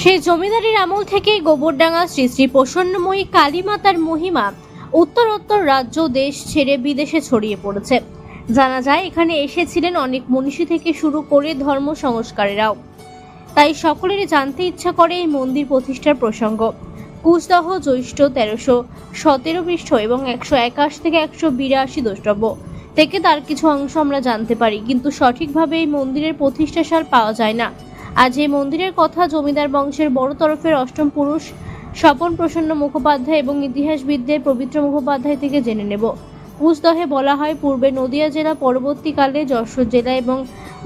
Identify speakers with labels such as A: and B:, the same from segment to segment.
A: সেই জমিদারির আমল থেকেই গোবরডাঙ্গা শ্রী শ্রী প্রসন্নময়ী কালীমাতার মহিমা উত্তরোত্তর রাজ্য, দেশ ছেড়ে বিদেশে ছড়িয়ে পড়েছে। জানা যায়, এখানে এসেছিলেন অনেক মনীষী থেকে শুরু করে ধর্ম সংস্কারেরাও। তাই সকলেরই জানতে ইচ্ছা করে এই মন্দির প্রতিষ্ঠার প্রসঙ্গ। কুচদহ জ্যৈষ্ঠ তেরোশো সতেরো পৃষ্ঠ এবং একশো একাশ থেকে একশো বিরাশি দ্রষ্টব্য। থেকে তার কিছু অংশ আমরা জানতে পারি, কিন্তু সঠিকভাবে এই মন্দিরের প্রতিষ্ঠা সাল পাওয়া যায় না। আজ এই মন্দিরের কথা জমিদার বংশের বড় তরফের অষ্টম পুরুষ স্বপন প্রসন্ন মুখোপাধ্যায় এবং ইতিহাসবিদদের পবিত্র মুখোপাধ্যায় থেকে জেনে নেব। কুচদহে বলা হয় পূর্বে নদিয়া জেলা, পরবর্তীকালে যশোর জেলা এবং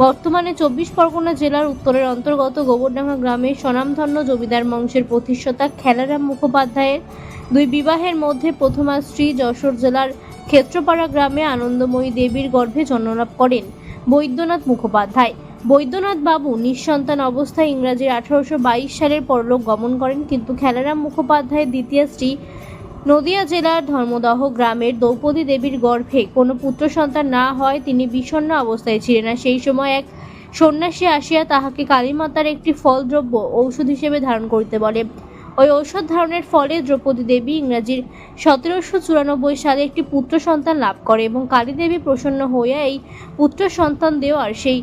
A: বর্তমানে চব্বিশ পরগনা জেলার উত্তরের অন্তর্গত গোবরডাঙ্গা গ্রামে স্বনামধন্য জমিদার বংশের প্রতিষ্ঠাতা খেলারাম মুখোপাধ্যায়ের দুই বিবাহের মধ্যে প্রথমা স্ত্রী যশোর জেলার ক্ষেত্রপাড়া গ্রামে আনন্দময়ী দেবীর গর্ভে জন্মলাভ করেন বৈদ্যনাথ মুখোপাধ্যায়। বৈদ্যনাথ বাবু নিঃসন্তান অবস্থায় ইংরাজির আঠারোশো বাইশ সালের পরলোক গমন করেন, কিন্তু খেলারাম মুখোপাধ্যায়ের দ্বিতীয় স্ত্রী নদিয়া জেলার ধর্মদহ গ্রামের দ্রৌপদী দেবীর গর্ভে কোনো পুত্র সন্তান না হয় তিনি বিষণ্ণ অবস্থায় ছিলেন আর সেই সময় এক সন্ন্যাসী আসিয়া তাহাকে কালীমাতার একটি ফলদ্রব্য ঔষধ হিসেবে ধারণ করিতে বলে। ওই ঔষধ ধারণের ফলে দ্রৌপদী দেবী ইংরাজির সতেরোশো চুরানব্বই সালে একটি পুত্র সন্তান লাভ করে এবং কালী দেবী প্রসন্ন হইয়া এই পুত্র সন্তান দেওয়ার সেই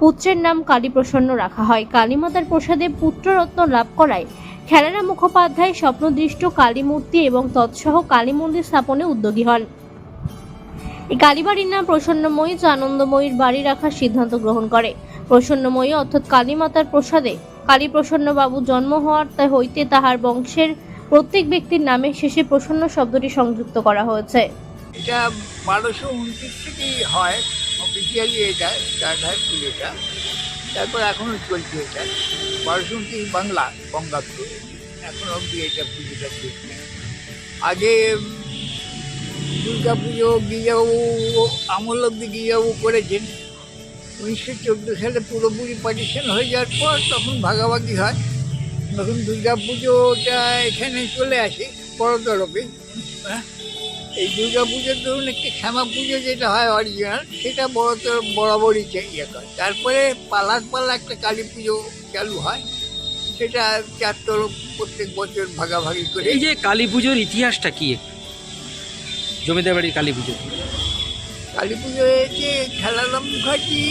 A: পুত্রের নাম কালীপ্রসন্ন রাখা হয়। কালীমাতার প্রসাদে পুত্ররত্ন লাভ করায় খেলারা মুখোপাধ্যায় স্বপ্নদৃষ্ট কালী মূর্তি এবং তৎসহ কালী মন্দির স্থাপনে উদ্যোগী হন। এই কালীবাড়ির নাম প্রসন্নময়ী যা আনন্দময়ীর বাড়ি রাখার সিদ্ধান্ত গ্রহণ করে। প্রসন্নময়ী অর্থাৎ কালীমাতার প্রসাদে কালী প্রসন্ন বাবু জন্ম হওয়ার হইতে তাহার বংশের প্রত্যেক ব্যক্তির নামে শেষে প্রসন্ন শব্দটি সংযুক্ত করা হয়েছে।
B: এটা বারোশো উনত্রিশ থেকেই হয়। অফিসিয়ালি এটা হয় পুজোটা তারপর এখনও চলছে এটা। বারোশো উনত্রিশ বাংলা, বঙ্গাব্দ। এখন অবধি এটা পুজোটা চলছে। আগে দুর্গা পুজো গিয়েও আমল অব্দি গিয়েও করেছেন। উনিশশো চোদ্দ সালে পুরোপুরি পার্টিশন হয়ে যাওয়ার পর তখন ভাগাভাগি হয়। তখন দুর্গা পুজোটা এখানে চলে আসে বড় তরফে হ্যাঁ? এই দুর্গা পুজোর ধরুন একটি শ্যামা পুজো যেটা হয় অরিজিনাল সেটা বড় তো বরাবরই ইয়ে করে। তারপরে পালার পালা একটা কালী পুজো চালু হয় সেটা চার তরফ প্রত্যেক বছর ভাগাভাগি করে।
C: এই যে কালী পুজোর ইতিহাসটা কি? জমিদার বাড়ির কালী পুজো।
B: কালী পুজো হয়েছে খেলারাম মুখার্জি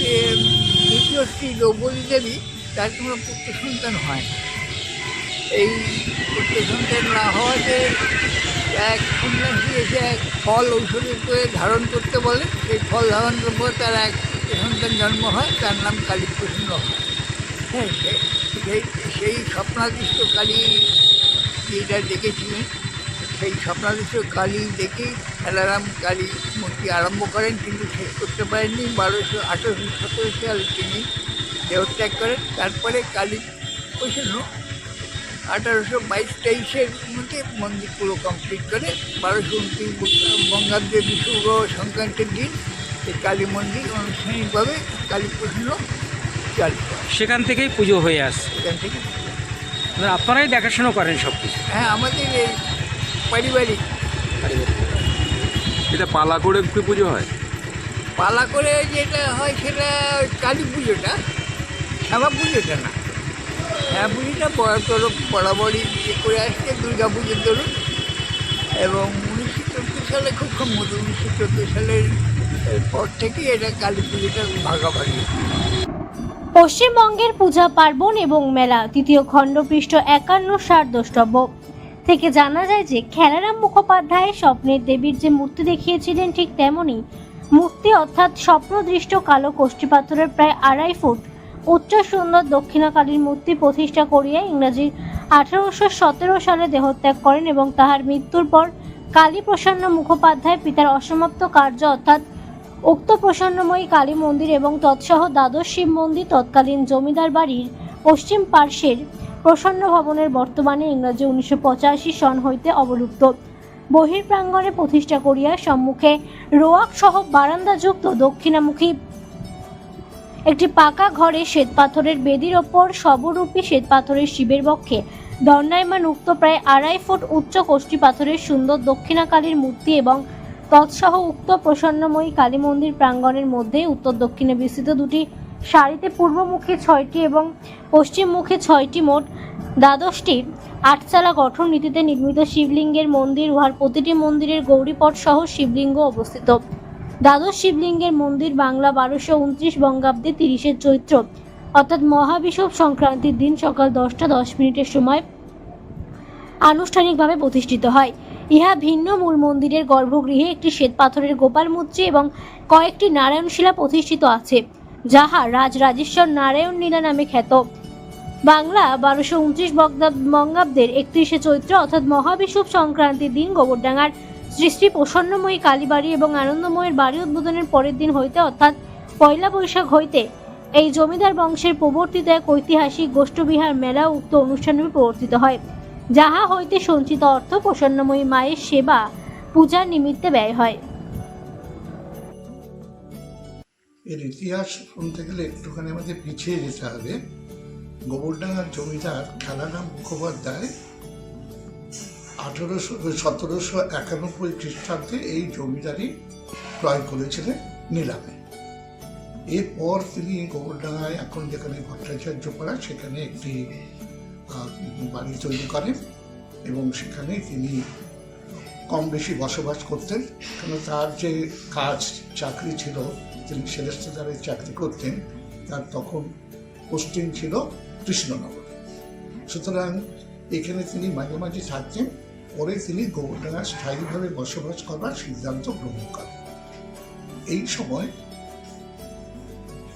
B: যে দ্বিতীয় স্ত্রী দ্রৌপদী দেবী তার কোনো পুত্র সন্তান হয় না। এই পুত্র সন্তান না হওয়াতে এক সন্ন্যাসী এসে এক ফল ঔষধি করে ধারণ করতে বলে সেই ফল ধারণ পর তার এক সন্তান জন্ম হয়, তার নাম কালীপ্রসন্ন হয় হ্যাঁ সেই সেই স্বপ্নাদিষ্ট কালী যেটা দেখেছিলেন, সেই স্বপ্নাদিষ্ট কালী দেখেই খেলারাম কালী মূর্তি আরম্ভ করেন, কিন্তু শেষ করতে পারেননি। বারোশো আঠেরোশো সতেরো সাল তিনি দেহত্যাগ করেন। তারপরে কালী প্রসন্ন আঠারোশো বাইশ তেইশের মধ্যে মন্দির পুরো কমপ্লিট করে বারোশো উনত্রিশ বঙ্গাব্দের বিশুভ সংক্রান্তির দিন এই কালী মন্দির আনুষ্ঠানিকভাবে কালী প্রসন্ন চালু
C: সেখান থেকেই পুজো হয়ে আসছে।
B: এখান থেকে
C: মানে আপনারাই দেখাশোনা করেন সব কিছু
B: হ্যাঁ আমাদের এই পারিবারিক।
D: এটা পালা করে কি পুজো হয়?
B: পালা করে যেটা হয় সেটা কালী পুজোটা শ্যামা পুজোটা না। পুজোটা তরফ বরাবরই ইয়ে করে আসছে, দুর্গা পুজোর ধরুন এবং উনিশশো চোদ্দ সালে খুব সম্মত উনিশশো চোদ্দ সালের পর থেকে এটা কালী পুজোটা ভাগাভাগি।
A: পশ্চিমবঙ্গের পূজা পার্বণ এবং মেলা, তৃতীয় খণ্ডপৃষ্ঠ একান্ন ষাট দ্রষ্টব্য থেকে জানা যায় যে, খেলারাম মুখোপাধ্যায় স্বপ্নের দেবীর যে মূর্তি দেখিয়েছিলেন ঠিক তেমনই। মূর্তি অর্থাৎ স্বপ্নদৃষ্ট কালো কোষ্ঠী পাথরের প্রায় আড়াই ফুট। উচ্চ সুন্দর দক্ষিণাকালীর মূর্তি প্রতিষ্ঠা করিয়া ইংরাজি আঠারোশো সতেরো সালে দেহত্যাগ করেন এবং তাহার মৃত্যুর পর কালী প্রসন্ন মুখোপাধ্যায় পিতার অসমাপ্ত কার্য অর্থাৎ উক্ত প্রসন্নময়ী কালী মন্দির এবং তৎসহ দ্বাদশ শিব মন্দির তৎকালীন জমিদার বাড়ির পশ্চিম পার্শ্বের প্রসন্ন ভবনের বর্তমানে ইংরাজি উনিশশো পঁচাশি সন হইতে অবলুপ্ত। বহির্প্রাঙ্গণে প্রতিষ্ঠা করিয়া সম্মুখে রোয়াক সহ বারান্দাযুক্ত দক্ষিণামুখী একটি পাকা ঘরে শ্বেতপাথরের বেদির ওপর সবরূপী শ্বেতপাথরের শিবের বক্ষে। দণ্ডায়মান উক্ত প্রায় আড়াই ফুট উচ্চ কোষ্ঠী পাথরের সুন্দর দক্ষিণাকালীর মূর্তি এবং তৎসহ উক্ত প্রসন্নময়ী কালী মন্দির প্রাঙ্গণের মধ্যে উত্তর দক্ষিণে বিস্তৃত দুটি সারিতে পূর্বমুখী ছয়টি এবং পশ্চিমমুখী ছয়টি মোট দ্বাদশটি আটচালা গঠন নীতিতে নির্মিত শিবলিঙ্গের মন্দির, উহার প্রতিটি মন্দিরের গৌরীপট সহ শিবলিঙ্গ অবস্থিত। দ্বাদশ শিবলিঙ্গের মন্দির বাংলা বারোশো উনত্রিশ বঙ্গাব্দে তিরিশে চৈত্র। অর্থাৎ মহাবিষব সংক্রান্তির দিন সকাল দশটা দশ মিনিটের সময় আনুষ্ঠানিকভাবে প্রতিষ্ঠিত হয়। ইহা ভিন্ন মূল মন্দিরের গর্ভগৃহে একটি শ্বেতপাথরের গোপাল মূর্তি এবং কয়েকটি নারায়ণশিলা প্রতিষ্ঠিত আছে, যাহা রাজ রাজেশ্বর নারায়ণ লীলা নামে খ্যাত। বাংলা বারোশো উনত্রিশ বঙ্গাব্দের একত্রিশে চৈত্র, অর্থাৎ মহাবিষুব সংক্রান্তির দিন গোবরডাঙ্গার শ্রী প্রসন্নময়ী কালীবাড়ি এবং আনন্দময়ের বাড়ি উদ্বোধনের পরের দিন হইতে অর্থাৎ পয়লা বৈশাখ হইতে এই জমিদার বংশের প্রবর্তিত এক ঐতিহাসিক গোষ্ঠবিহার মেলা উক্ত অনুষ্ঠানে প্রবর্তিত হয়, যাহা হইতে সঞ্চিত অর্থ প্রসন্নময়ী মায়ের সেবা, পূজার নিমিত্তে ব্যয় হয়।
E: এর ইতিহাস শুনতে গেলে একটুখানি আমাদের পিছিয়ে যেতে হবে। গোবরডাঙ্গার জমিদার খেলারাম মুখোপাধ্যায় আঠেরোশো, সতেরোশো একানব্বই খ্রিস্টাব্দে এই জমিদারি ক্রয় করেছিলেন নিলামে। এরপর তিনি গোবরডাঙ্গায় এখন যেখানে ভট্টাচার্য পাড়া সেখানে একটি বাড়ি তৈরি করেন এবং সেখানে তিনি কম বেশি বসবাস করতেন। কেন তার যে কাজ, চাকরি ছিল, তিনি সেলেস্তাদারের চাকরি করতেন, তার তখন পোস্টিং ছিল কৃষ্ণনগর। সুতরাং এখানে তিনি মাঝে মাঝে থাকতেন। পরে তিনি গোবরডাঙ্গায় স্থায়ীভাবে বসবাস করবার সিদ্ধান্ত গ্রহণ করেন এই সময়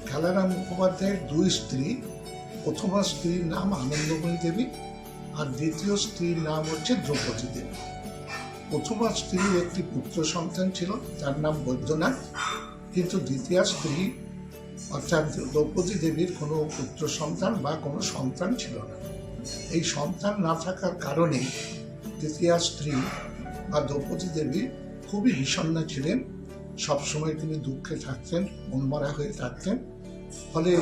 E: খেলারাম মুখোপাধ্যায়ের দুই স্ত্রী, প্রথমা স্ত্রীর নাম আনন্দময়ী দেবী আর দ্বিতীয় স্ত্রীর নাম হচ্ছে দ্রৌপদী দেবী। প্রথমা স্ত্রীর একটি পুত্র সন্তান ছিল তার নাম বৈদ্যনাথ। কিন্তু দ্বিতীয় স্ত্রী, অর্থাৎ দ্রৌপদী দেবীর কোনো পুত্র সন্তান বা কোনো সন্তান ছিল না। এই সন্তান না থাকার কারণে দ্বিতীয় স্ত্রী বা দ্রৌপদী দেবী খুবই বিষণ্ণা ছিলেন। সবসময় তিনি দুঃখে থাকতেন, মনমরা হয়ে থাকতেন। ফলে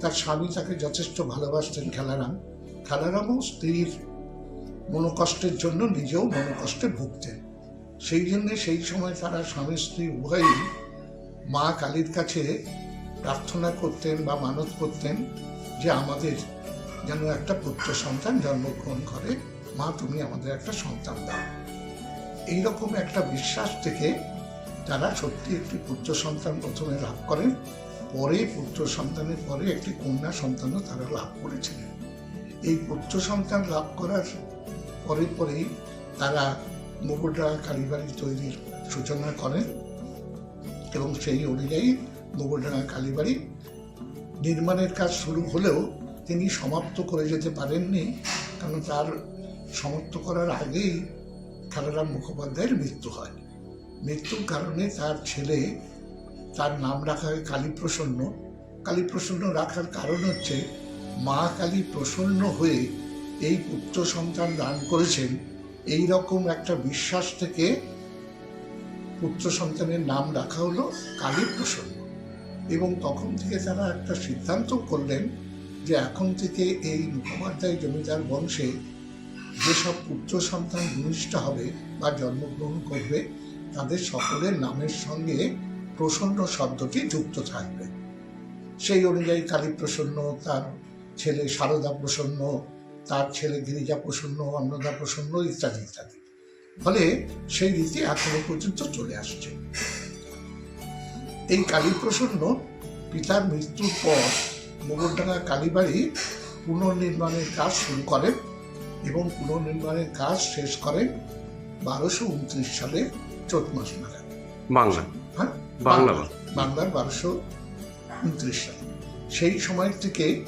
E: তার স্বামী তাকে যথেষ্ট ভালোবাসতেন খেলারাম। খেলারামও স্ত্রীর মনোকষ্টের জন্য নিজেও মনোকষ্টে ভুগতেন। সেই জন্যে সেই সময় তারা স্বামী স্ত্রী উভয়ই মা কালীর কাছে প্রার্থনা করতেন বা মানত করতেন যে আমাদের যেন একটা পুত্র সন্তান জন্মগ্রহণ করে। মা, তুমি আমাদের একটা সন্তান দাও। এইরকম একটা বিশ্বাস থেকে তারা সত্যি একটি পুত্র সন্তান প্রথমে লাভ করেন, পরে পুত্র সন্তানের পরে একটি কন্যা সন্তানও তারা লাভ করেছিলেন এই পুত্র সন্তান লাভ করার পরে পরেই তারা গোবরডা কালীবাড়ি তৈরির সূচনা করেন এবং সেই অনুযায়ী গোবরডাঙ্গা কালীবাড়ি নির্মাণের কাজ শুরু হলেও তিনি সমাপ্ত করে যেতে পারেননি, কারণ তার সমাপ্ত করার আগেই খেলারাম মুখোপাধ্যায়ের মৃত্যু হয়। মৃত্যুর কারণে তার ছেলে, তার নাম রাখা হয় কালীপ্রসন্ন। কালীপ্রসন্ন রাখার কারণ হচ্ছে মা কালী প্রসন্ন হয়ে এই পুত্র সন্তান দান করেছেন। এই রকম একটা বিশ্বাস থেকে পুত্র সন্তানের নাম রাখা হলো কালী প্রসন্ন এবং তখন থেকে তারা একটা সিদ্ধান্ত করলেন যে এখন থেকে এই মুখোপাধ্যায় জমিদার বংশে যেসব পুত্র সন্তান ভূমিষ্ঠ হবে বা জন্মগ্রহণ করবে, তাদের সকলের নামের সঙ্গে প্রসন্ন শব্দটি যুক্ত থাকবে। সেই অনুযায়ী কালী প্রসন্ন, তার ছেলে সারদা প্রসন্ন, তার ছেলে গিরিজা প্রসন্ন, অন্নদা প্রসন্ন ইত্যাদি ইত্যাদি। ফলে সেই রীতি এখনও পর্যন্ত চলে আসছে। এই কালী প্রসন্ন পিতার মৃত্যুর পর গোবরডাঙ্গা কালীবাড়ি পুনর্নির্মাণের কাজ শুরু করেন। এবং পুনর্নির্মাণের কাজ শেষ করেন বারোশো উনত্রিশ সালে চৈত মাস নাগাদ।
D: বাংলা?
E: হ্যাঁ?
D: বাংলা।
E: বাংলা- বাংলার বারোশো উনত্রিশ সালে। সেই সময় থেকে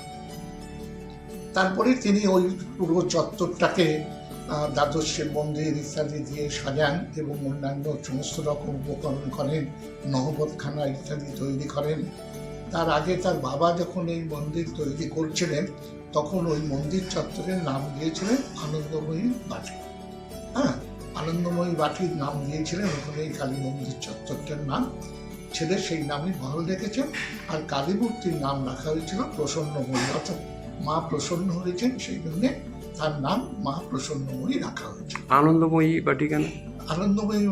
E: তারপরে তিনি ওই পুরো চত্বরটাকে আহ, দ্বাদশ মন্দির ইত্যাদি দিয়ে সাজান এবং অন্যান্য সমস্ত রকম উপকরণ করেন নহবতখানা ইত্যাদি তৈরি করেন। তার আগে তার বাবা যখন এই মন্দির তৈরি করছিলেন তখন ওই মন্দির চত্বরের নাম দিয়েছিলেন আনন্দময়ী বাটি। হ্যাঁ আনন্দময়ী বাটির নাম দিয়েছিলেন ওখানে এই কালী মন্দির চত্বরটার নাম। ছেলে সেই নামই বহাল রেখেছেন আর কালী মূর্তির নাম রাখা হয়েছিল প্রসন্নময়ী। অর্থাৎ মা প্রসন্ন হয়েছেন সেই জন্যে তার নাম মা প্রসন্নময়ী রাখা হয়েছে।
D: আনন্দময়ী বাটি কেন?
E: আনন্দময়ী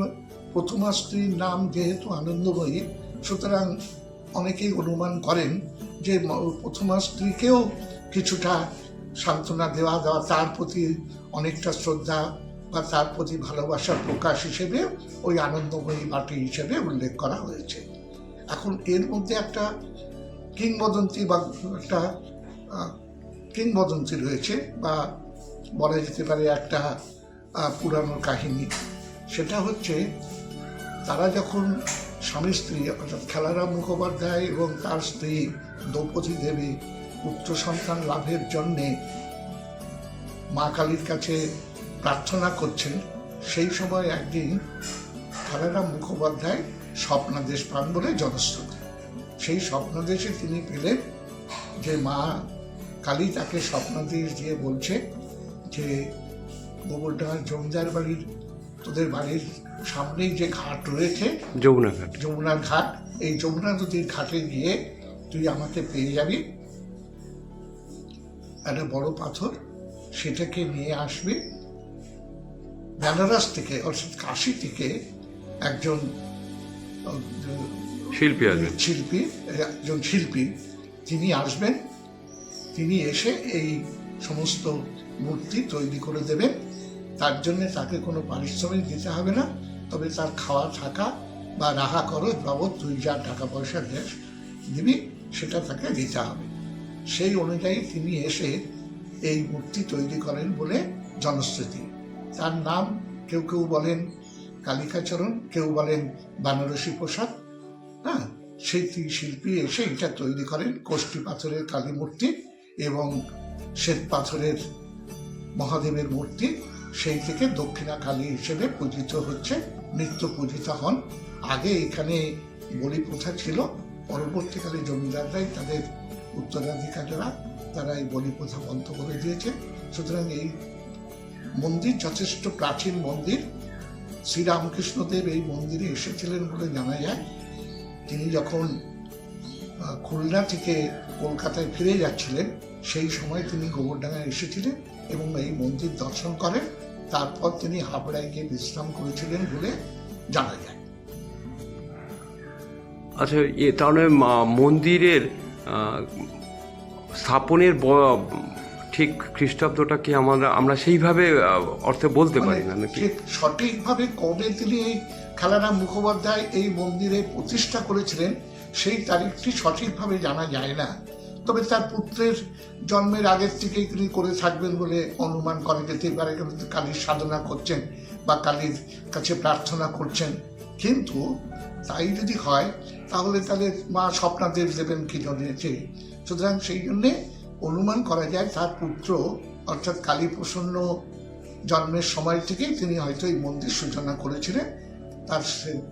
E: প্রথমা স্ত্রীর নাম যেহেতু আনন্দময়ী সুতরাং অনেকেই অনুমান করেন যে প্রথমা স্ত্রীকেও কিছুটা সান্ত্বনা দেওয়া দেওয়া, তার প্রতি অনেকটা শ্রদ্ধা বা তার প্রতি ভালোবাসার প্রকাশ হিসেবে ওই আনন্দময়ী মাটি হিসেবে উল্লেখ করা হয়েছে। এখন এর মধ্যে একটা কিংবদন্তি বা একটা কিংবদন্তি রয়েছে বা বলা যেতে পারে একটা পুরানো কাহিনী। সেটা হচ্ছে তারা যখন স্বামী স্ত্রী, অর্থাৎ খেলারাম মুখোপাধ্যায় এবং তার স্ত্রী দ্রৌপদী দেবী পুত্র সন্তান লাভের জন্যে মা কালীর কাছে প্রার্থনা করছেন। সেই সময় একদিন খেলারাম মুখোপাধ্যায় স্বপ্নাদেশ পান বলে জনশ্রুতি। সেই স্বপ্নাদেশে তিনি পেলেন যে মা কালী তাকে স্বপ্নাদেশ দিয়ে বলছে যে গোবরডাঙ্গার জমিদার বাড়ির, তোদের বাড়ির সামনেই যে ঘাট রয়েছে
D: যমুনা ঘাট।
E: যমুনার ঘাট এই যমুনা নদীর ঘাটে গিয়ে তুই আমাকে পেয়ে যাবি। একটা বড় পাথর সেটাকে নিয়ে আসবি। বেনারস থেকে অর্থাৎ কাশি থেকে একজন
D: শিল্পী আসবেন।
E: শিল্পী একজন শিল্পী তিনি আসবেন। তিনি এসে এই সমস্ত মূর্তি তৈরি করে দেবেন। তার জন্য তাকে কোনো পারিশ্রমিক দিতে হবে না। তবে তার খাওয়া থাকা বা রাহা খরচ বাবদ তুই যা টাকা পয়সা দেশ দিবি, সেটা তাকে দিতে হবে। সেই অনুযায়ী তিনি এসে এই মূর্তি তৈরি করেন বলে জনশ্রুতি। তার নাম কেউ কেউ বলেন কালিকাচরণ, কেউ বলেন বানারসি প্রসাদ। হ্যাঁ সেই শিল্পী এসে এটা তৈরি করেন, কোষ্ঠী পাথরের কালী মূর্তি এবং শ্বেত পাথরের মহাদেবের মূর্তি। সেই থেকে দক্ষিণা কালী হিসেবে পূজিত হচ্ছে নিত্য পূজিত হন। আগে এখানে বলি প্রথা ছিল, পরবর্তীকালে জমিদাররাই তাদের উত্তরাধিকারীরা তারা এই বলি প্রথা বন্ধ করে দিয়েছে। সুতরাং এই মন্দির যথেষ্ট প্রাচীন মন্দির। শ্রীরামকৃষ্ণদেব এই মন্দিরে এসেছিলেন বলে জানা যায়। তিনি যখন খুলনা থেকে কলকাতায় ফিরে যাচ্ছিলেন, সেই সময় তিনি গোবরডাঙ্গায় এসেছিলেন এবং এই মন্দির দর্শন করেন। তারপর তিনি হাবড়ায় গিয়ে বিশ্রাম করেছিলেন বলে জানা যায়।
D: আচ্ছা এ তাহলে মন্দিরের স্থাপনের ঠিক খ্রিস্টাব্দটা কি আমরা আমরা সেইভাবে অর্থে বলতে পারি না
E: মানে
D: নাকি?
E: ঠিক সঠিকভাবে কবে তিনি এই খেলারাম মুখোপাধ্যায় এই মন্দিরে প্রতিষ্ঠা করেছিলেন সেই তারিখটি সঠিকভাবে জানা যায় না। তবে তার পুত্রের জন্মের আগের থেকেই তিনি করে থাকবেন বলে অনুমান করা যেতে পারে কালীর সাধনা করছেন বা কালীর কাছে প্রার্থনা করছেন। কিন্তু তাই যদি হয়, তাহলে তাহলে মা স্বপ্নাদেশ দেবেন কি জন্যেছে সুতরাং সেই জন্যে অনুমান করা যায় তার পুত্র, অর্থাৎ কালী প্রসন্ন জন্মের সময় থেকেই তিনি হয়তো এই মন্দির সূচনা করেছিলেন। তার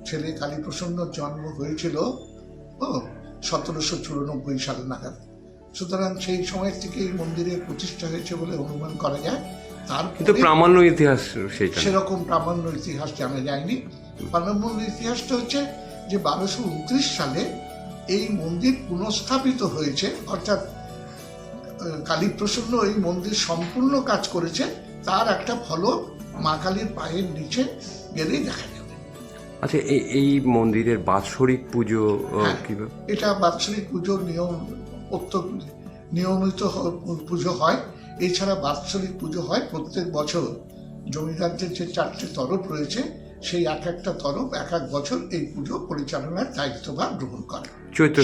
E: ছেলে কালীপ্রসন্ন জন্ম হয়েছিল, ও, সতেরোশো চুরানব্বই সাল নাগাদ। সুতরাং সেই সময় থেকে এই মন্দিরের প্রতিষ্ঠা হয়েছে বলে অনুমান করা যায়। তার
D: কিন্তু প্রামাণ্য ইতিহাস
E: সেরকম প্রামাণ্য ইতিহাস জানা যায়নি। প্রামাণ্য ইতিহাসটা হচ্ছে যে বারোশো উনত্রিশ সালে এই মন্দির পুনঃস্থাপিত হয়েছে অর্থাৎ কালীপ্রসন্ন এই মন্দির সম্পূর্ণ কাজ করেছে তার একটা ফলক মা কালীর পায়ের নিচে গেলেই দেখা যাবে।
D: আচ্ছা এই এই মন্দিরের বাৎসরিক পুজো
E: হ্যাঁ। এটা বাৎসরিক পুজোর নিয়ম অত্য নিয়মিত পুজো হয়। এছাড়া বাৎসরিক পুজো হয় প্রত্যেক বছর। জমিদারদের যে চারটে তরফ রয়েছে সেই এক একটা তরফ এক এক বছর এই পুজো পরিচালনার দায়িত্বভার গ্রহণ করে।
D: চৈত্র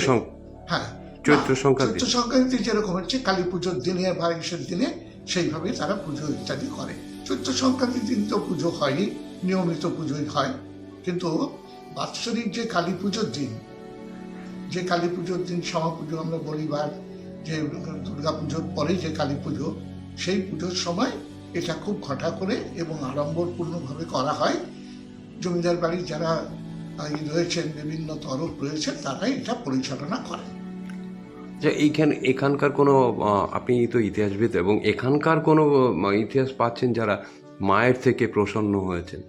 E: হ্যাঁ।
D: চৈত্র সংক্রান্তি।
E: চৈত্র সংক্রান্তি যেরকম হচ্ছে কালী পুজোর দিনে বা ইসের দিনে সেইভাবে তারা পুজো ইত্যাদি করে। চৈত্র সংক্রান্তির দিন তো পুজো হয়ই নিয়মিত পুজোই হয়। কিন্তু বাৎসরিক যে কালী পুজোর দিন যে কালী পুজোর দিন শ্যামা পুজো আমরা বলি বা যে দুর্গা পুজোর পরে যে কালী পুজো সেই পুজোর সময় এটা খুব ঘটা করে এবং আড়ম্বরপূর্ণভাবে করা হয়। জমিদার বাড়ির যারা রয়েছেন বিভিন্ন তরফ রয়েছে তারাই এটা পরিচালনা করে।
D: যে এইখান এখানকার কোনো আপনি তো ইতিহাসবিদ এবং এখানকার কোনো ইতিহাস পাচ্ছেন যারা মায়ের থেকে প্রসন্ন হয়েছেন?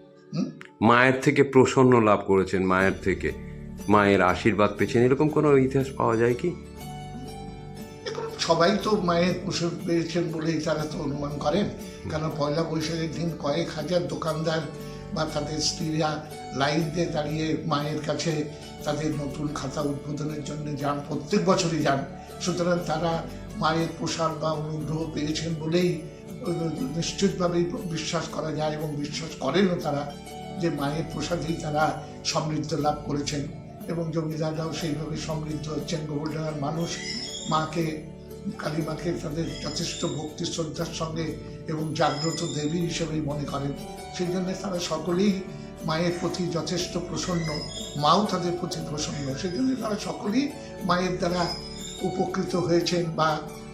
D: মায়ের থেকে প্রসন্ন লাভ করেছেন মায়ের থেকে। মায়ের আশীর্বাদ পেয়েছেন এরকম কোনো ইতিহাস পাওয়া যায় কি?
E: সবাই তো মায়ের প্রসব পেয়েছেন বলেই তারা তো অনুমান করেন। কেন পয়লা বৈশাখের দিন কয়েক হাজার দোকানদার বা তাদের স্ত্রীরা লাইন দিয়ে দাঁড়িয়ে মায়ের কাছে তাদের নতুন খাতা উদ্বোধনের জন্য যান, প্রত্যেক বছরই যান। সুতরাং তারা মায়ের প্রসাদ বা অনুগ্রহ পেয়েছেন বলেই নিশ্চিতভাবেই বিশ্বাস করা যায় এবং বিশ্বাস করেনও তারা যে মায়ের প্রসাদেই তারা সমৃদ্ধ লাভ করেছেন। এবং জমিদাররাও সেইভাবে সমৃদ্ধ হচ্ছেন। গোবরডাঙ্গার মানুষ মাকে, কালী মাকে তাদের যথেষ্ট ভক্তি, শ্রদ্ধার সঙ্গে এবং জাগ্রত দেবী হিসেবেই মনে করেন। সেই জন্য তারা সকলেই মায়ের প্রতি যথেষ্ট প্রসন্ন, মাও তাদের প্রতি প্রসন্ন। সেই জন্য তারা সকলেই মায়ের দ্বারা উপকৃত হয়েছেন বা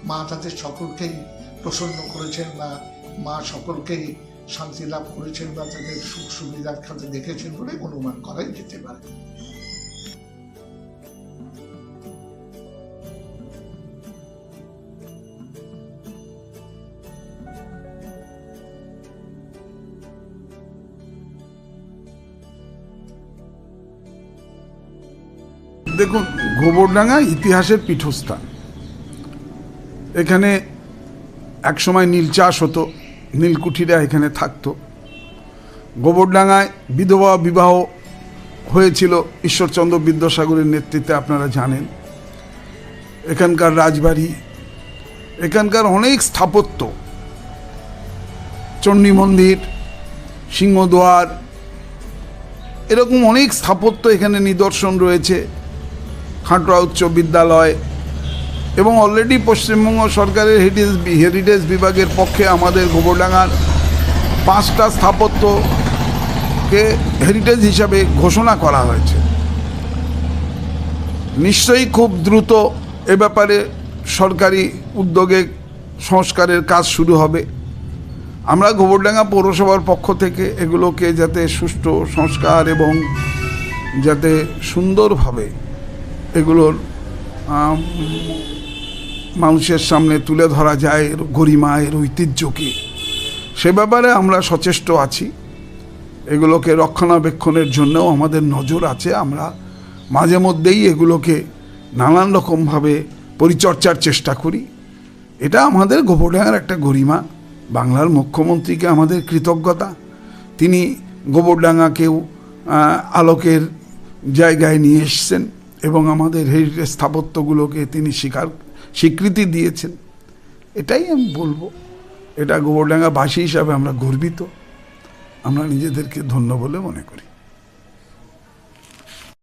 E: মা তাদের সকলকেই প্রসন্ন করেছেন বা মা সকলকেই শান্তি লাভ করেছেন বা তাদের সুখ সুবিধার খাতে দেখেছেন বলে অনুমান করাই যেতে পারে।
F: দেখুন গোবরডাঙ্গা ইতিহাসের পীঠস্থান। এখানে একসময় নীল চাষ হতো, নীলকুঠিরা এখানে থাকতো। গোবরডাঙ্গায় বিধবা বিবাহ হয়েছিল, ঈশ্বরচন্দ্র বিদ্যাসাগরের নেতৃত্বে আপনারা জানেন। এখানকার রাজবাড়ি, এখানকার অনেক স্থাপত্য। চণ্ডী মন্দির সিংহদুয়ার এরকম অনেক স্থাপত্য এখানে নিদর্শন রয়েছে। খাটুয়া উচ্চ বিদ্যালয় এবং অলরেডি পশ্চিমবঙ্গ সরকারের হেরিটেজ হেরিটেজ বিভাগের পক্ষে আমাদের গোবরডাঙ্গার পাঁচটা স্থাপত্যকে হেরিটেজ হিসাবে ঘোষণা করা হয়েছে। নিশ্চয়ই খুব দ্রুত এ ব্যাপারে সরকারি উদ্যোগে সংস্কারের কাজ শুরু হবে। আমরা গোবরডাঙ্গা পৌরসভার পক্ষ থেকে এগুলোকে যাতে সুষ্ঠু সংস্কার এবং যাতে সুন্দরভাবে এগুলোর মানুষের সামনে তুলে ধরা যায় এর গরিমা এর ঐতিহ্যকে সে ব্যাপারে আমরা সচেষ্ট আছি। এগুলোকে রক্ষণাবেক্ষণের জন্যও আমাদের নজর আছে। আমরা মাঝে মধ্যেই এগুলোকে নানান রকমভাবে পরিচর্যার চেষ্টা করি। এটা আমাদের গোবরডাঙ্গার একটা গরিমা। বাংলার মুখ্যমন্ত্রীকে আমাদের কৃতজ্ঞতা। তিনি গোবরডাঙ্গাকেও আহ, আলোকের জায়গায় নিয়ে এসছেন। এবং আমাদের হেরিটেজ স্থাপত্যগুলোকে তিনি স্বীকার, স্বীকৃতি দিয়েছেন। এটাই আমি বলব। এটা গোবরডাঙ্গাবাসী হিসাবে আমরা গর্বিত। আমরা নিজেদেরকে ধন্য বলে মনে করি।